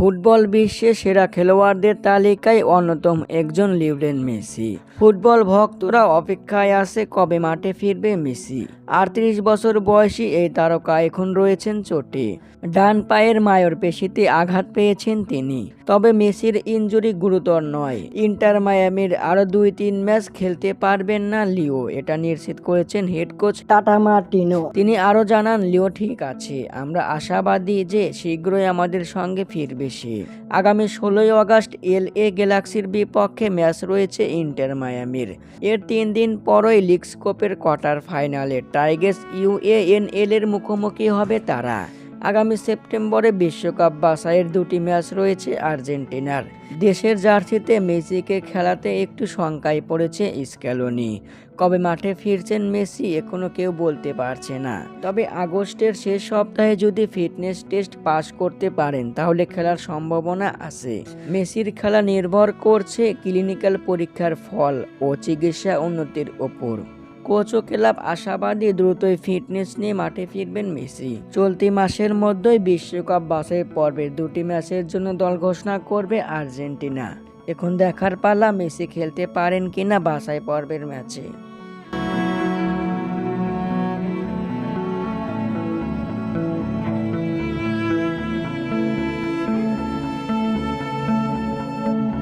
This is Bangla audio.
ফুটবল বিশ্বে সেরা খেলোয়াড়দের তালিকায় অন্যতম একজন লিওনেল মেসি। ফুটবল ভক্তরা অপেক্ষায় আছে কবে মাঠে ফিরবে মেসি। আটত্রিশ বছর বয়সী এই তারকা এখন রয়েছেন চোটে। ডান পায়ের মায়ের পেশিতে আঘাত পেয়েছেন তিনি। তবে মেসির ইনজুরি গুরুতর নয়। ইন্টার মায়ামির আরও দুই তিন ম্যাচ খেলতে পারবেন না লিও, এটা নিশ্চিত করেছেন হেড কোচ টাটা মার্টিনো। তিনি আরও জানান, লিও, ঠিক আছে। আমরা আশাবাদী যে শীঘ্রই আমাদের সঙ্গে ফিরবে সে আগামী ষোলোই আগস্ট এল এ গ্যালাক্সির বিপক্ষে ম্যাচ রয়েছে ইন্টার মায়ামির। এর তিন দিন পরই লিগস কোপের কোয়ার্টার ফাইনালে টাইগেস ইউএএনএল এর মুখোমুখি হবে তারা। আগামী সেপ্টেম্বরে বিশ্বকাপ বাছাইয়ের দুটি ম্যাচ রয়েছে আর্জেন্টিনার। দেশের জার্সিতে মেসিকে খেলাতে একটু শঙ্কায় পড়েছে স্ক্যালোনি কবে মাঠে ফিরছেন মেসি এখনও কেউ বলতে পারছে না। তবে আগস্টের শেষ সপ্তাহে যদি ফিটনেস টেস্ট পাস করতে পারেন, তাহলে খেলার সম্ভাবনা আছে। মেসির খেলা নির্ভর করছে ক্লিনিক্যাল পরীক্ষার ফল ও চিকিৎসা উন্নতির ওপর। কোচ ও ক্লাব আশাবাদী, দ্রুতই ফিটনেস নিয়ে মাঠে ফিরবেন মেসি। চলতি মাসের মধ্যেই বিশ্বকাপ বাছাই পর্বের দুটি ম্যাচের জন্য দল ঘোষণা করবে আর্জেন্টিনা। এখন দেখার পালা, মেসি খেলতে পারেন কিনা বাছাই পর্বের ম্যাচে।